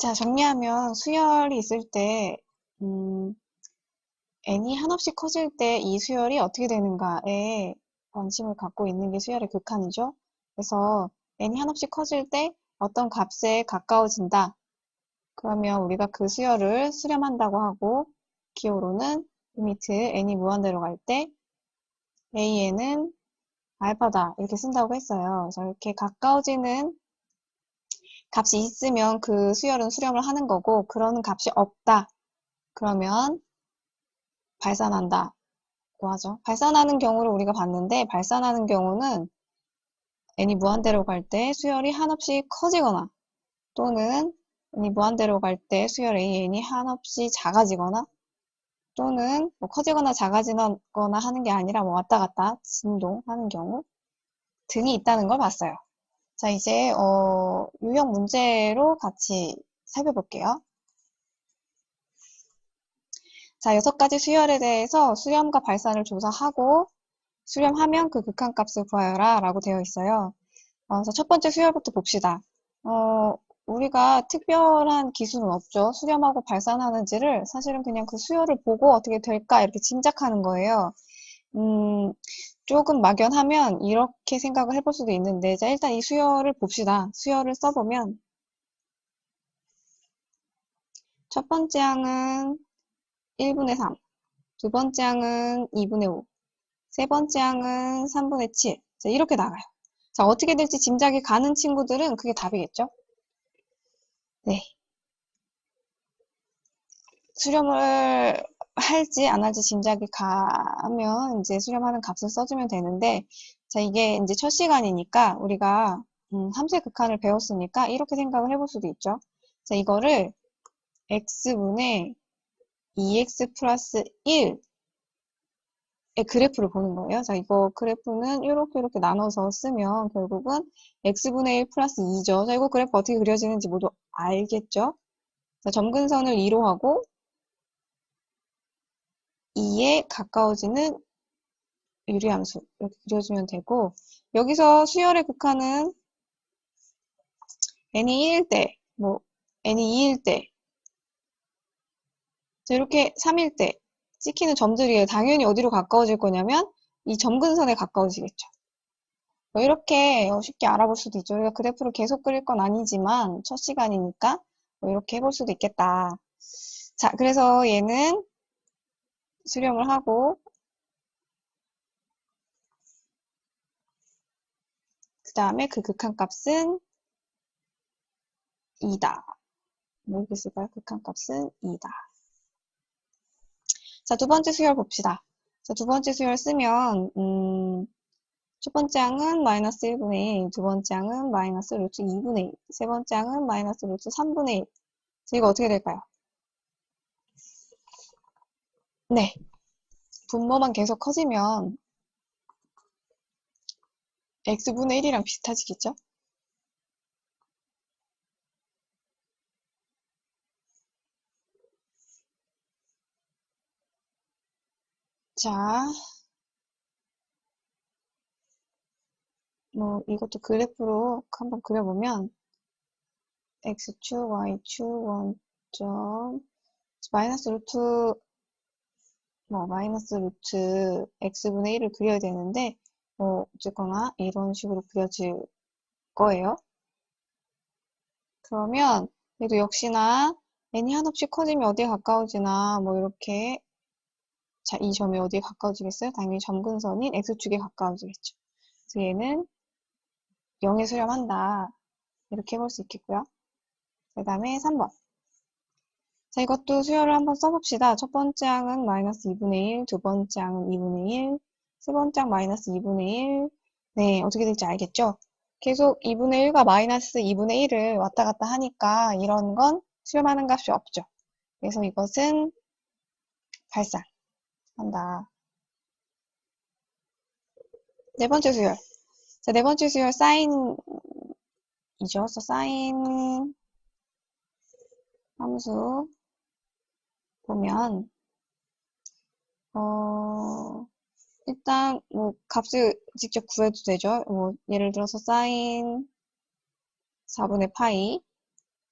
자, 정리하면 수열이 있을 때, 음, n이 한없이 커질 때 이 수열이 어떻게 되는가에 관심을 갖고 있는 게 수열의 극한이죠. 그래서 n이 한없이 커질 때 어떤 값에 가까워진다. 그러면 우리가 그 수열을 수렴한다고 하고 기호로는 리미트 n이 무한대로 갈 때 an은 알파다 이렇게 쓴다고 했어요. 그래서 이렇게 가까워지는 값이 있으면 그 수열은 수렴을 하는 거고 그러는 값이 없다. 그러면 발산한다. 고 하죠. 발산하는 경우를 우리가 봤는데 발산하는 경우는 n이 무한대로 갈 때 수열이 한없이 커지거나 또는 n이 무한대로 갈 때 수열 an이 한없이 작아지거나 또는 뭐 커지거나 작아지거나 하는 게 아니라 뭐 왔다 갔다 진동하는 경우 등이 있다는 걸 봤어요. 자, 이제 어, 유형 문제로 같이 살펴볼게요. 자, 여섯 가지 수열에 대해서 수렴과 발산을 조사하고 수렴하면 그 극한값을 구하여라 라고 되어 있어요. 어, 그래서 첫 번째 수열부터 봅시다. 어, 우리가 특별한 기술은 없죠. 수렴하고 발산하는지를 사실은 그냥 그 수열을 보고 어떻게 될까 이렇게 짐작하는 거예요. 음, 조금 막연하면 이렇게 생각을 해볼 수도 있는데, 자, 일단 이 수열을 봅시다. 수열을 써보면, 첫 번째 항은 1분의 3, 두 번째 항은 2분의 5, 세 번째 항은 3분의 7. 자, 이렇게 나가요. 자, 어떻게 될지 짐작이 가는 친구들은 그게 답이겠죠? 네. 수렴을 할지 안 할지 짐작이 가면 이제 수렴하는 값을 써주면 되는데 자 이게 이제 첫 시간이니까 우리가 음, 함수의 극한을 배웠으니까 이렇게 생각을 해볼 수도 있죠. 자 이거를 x분의 2x 플러스 1의 그래프를 보는 거예요. 자 이거 그래프는 이렇게 이렇게 나눠서 쓰면 결국은 x분의 1 플러스 2죠. 자 이거 그래프 어떻게 그려지는지 모두 알겠죠? 자 점근선을 2로 하고 2에 가까워지는 유리함수 이렇게 그려주면 되고 여기서 수열의 극한은 n이 1일 때, 뭐 n이 2일 때 이렇게 3일 때 찍히는 점들이에요. 당연히 어디로 가까워질 거냐면 이 점근선에 가까워지겠죠. 뭐 이렇게 쉽게 알아볼 수도 있죠. 우리가 그래프를 계속 그릴 건 아니지만 첫 시간이니까 뭐 이렇게 해볼 수도 있겠다. 자, 그래서 얘는 수렴을 하고 그 다음에 그 극한값은 2다. 뭐이렇게 쓸까요? 극한값은 2다. 자, 두 번째 수열 봅시다. 자, 두 번째 수열 쓰면 음, 첫 번째 항은 마이너스 1분의 1, 두 번째 항은 마이너스 루트 2분의 1, 세 번째 항은 마이너스 루트 3분의 1. 자, 이거 어떻게 될까요? 네. 분모만 계속 커지면 x분의 1이랑 비슷해지겠죠? 자, 뭐 이것도 그래프로 한번 그려보면 x축, y축, 원점 마이너스 루트 뭐 마이너스 루트 x분의 1을 그려야 되는데 뭐 어쨌거나 이런 식으로 그려질 거예요. 그러면 얘도 역시나 n이 한없이 커지면 어디에 가까워지나 뭐 이렇게 자, 이 점이 어디에 가까워지겠어요? 당연히 점근선인 x축에 가까워지겠죠. 그래서 얘는 0에 수렴한다. 이렇게 해볼 수 있겠고요. 그 다음에 3번. 자, 이것도 수열을 한번 써봅시다. 첫 번째 항은 마이너스 2분의 1, 두 번째 항은 2분의 1, 세 번째 항 마이너스 2분의 1. 네, 어떻게 될지 알겠죠? 계속 2분의 1과 마이너스 2분의 1을 왔다 갔다 하니까 이런 건 수렴하는 값이 없죠. 그래서 이것은 발산한다. 네 번째 수열. 자, 네 번째 수열 사인이죠. 사인 함수 보면 어 일단 뭐 값을 직접 구해도 되죠. 뭐 예를 들어서 사인 4분의 파이,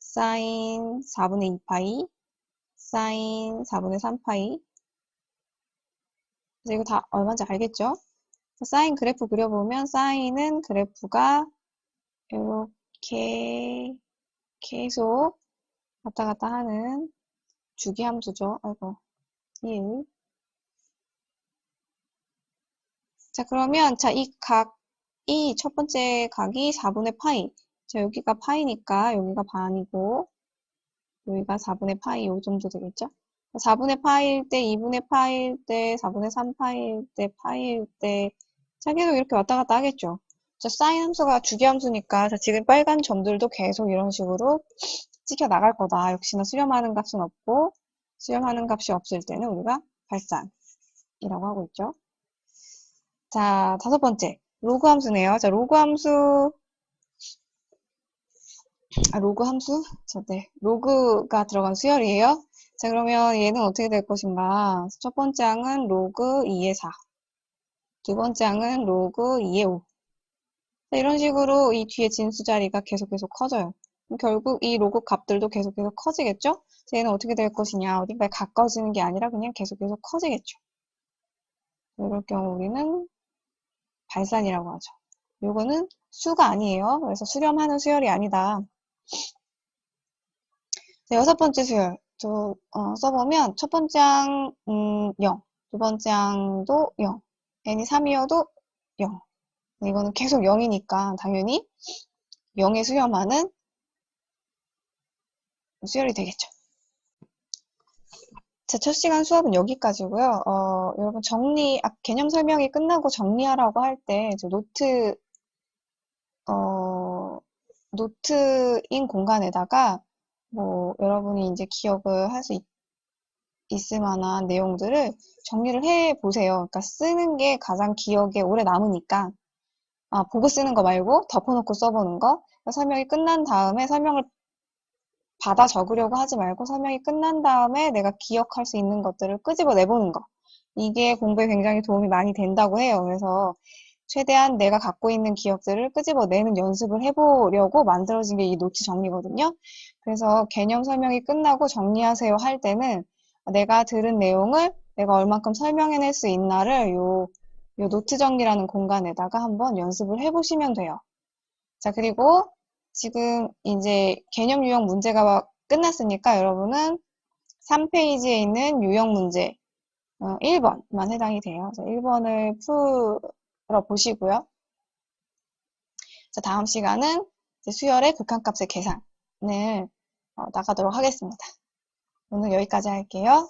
사인 4분의 2파이, 사인 4분의 3파이. 그래서 이거 다 얼마인지 알겠죠? 사인 그래프 그려보면 사인은 그래프가 이렇게 계속 왔다 갔다 하는 주기 함수죠. 아이고, 1. 자, 그러면, 자, 이 각이, 첫 번째 각이 4분의 파이. 자, 여기가 파이니까 여기가 반이고, 여기가 4분의 파이, 요 정도 되겠죠? 4분의 파이일 때, 2분의 파이일 때, 4분의 3 파이일 때, 파이일 때, 자, 계속 이렇게 왔다 갔다 하겠죠? 자, 사인 함수가 주기 함수니까, 자, 지금 빨간 점들도 계속 이런 식으로 찍혀 나갈 거다. 역시나 수렴하는 값은 없고, 수렴하는 값이 없을 때는 우리가 발산이라고 하고 있죠. 자, 다섯 번째. 로그 함수네요. 자, 로그 함수. 아, 로그 함수? 자, 네. 로그가 들어간 수열이에요. 자, 그러면 얘는 어떻게 될 것인가? 첫 번째 항은 로그 2의 4. 두 번째 항은 로그 2의 5. 자, 이런 식으로 이 뒤에 진수 자리가 계속 계속 커져요. 결국 이 로그 값들도 계속 계속 커지겠죠? 얘는 어떻게 될 것이냐? 어딘가에 가까워지는 게 아니라 그냥 계속 계속 커지겠죠. 이럴 경우 우리는 발산이라고 하죠. 요거는 수가 아니에요. 그래서 수렴하는 수열이 아니다. 자, 여섯 번째 수열. 저, 어, 써보면 첫 번째 항, 음, 0. 두 번째 항도 0. n이 3이어도 0. 이거는 계속 0이니까 당연히 0에 수렴하는 수열이 되겠죠. 자, 첫 시간 수업은 여기까지고요. 어, 여러분 정리, 아, 개념 설명이 끝나고 정리하라고 할 때 노트, 어, 노트인 공간에다가 뭐 여러분이 이제 기억을 할 수 있을 만한 내용들을 정리를 해 보세요. 그러니까 쓰는 게 가장 기억에 오래 남으니까 아, 보고 쓰는 거 말고 덮어놓고 써보는 거. 설명이 끝난 다음에 설명을 받아 적으려고 하지 말고 설명이 끝난 다음에 내가 기억할 수 있는 것들을 끄집어 내보는 거. 이게 공부에 굉장히 도움이 많이 된다고 해요. 그래서 최대한 내가 갖고 있는 기억들을 끄집어 내는 연습을 해보려고 만들어진 게 이 노트 정리거든요. 그래서 개념 설명이 끝나고 정리하세요 할 때는 내가 들은 내용을 내가 얼만큼 설명해낼 수 있나를 요, 요 노트 정리라는 공간에다가 한번 연습을 해보시면 돼요. 자, 그리고 지금 이제 개념 유형 문제가 끝났으니까 여러분은 3페이지에 있는 유형 문제 어, 1번만 해당이 돼요. 자, 1번을 풀어 보시고요. 자, 다음 시간은 수열의 극한값의 계산을 어, 나가도록 하겠습니다. 오늘 여기까지 할게요.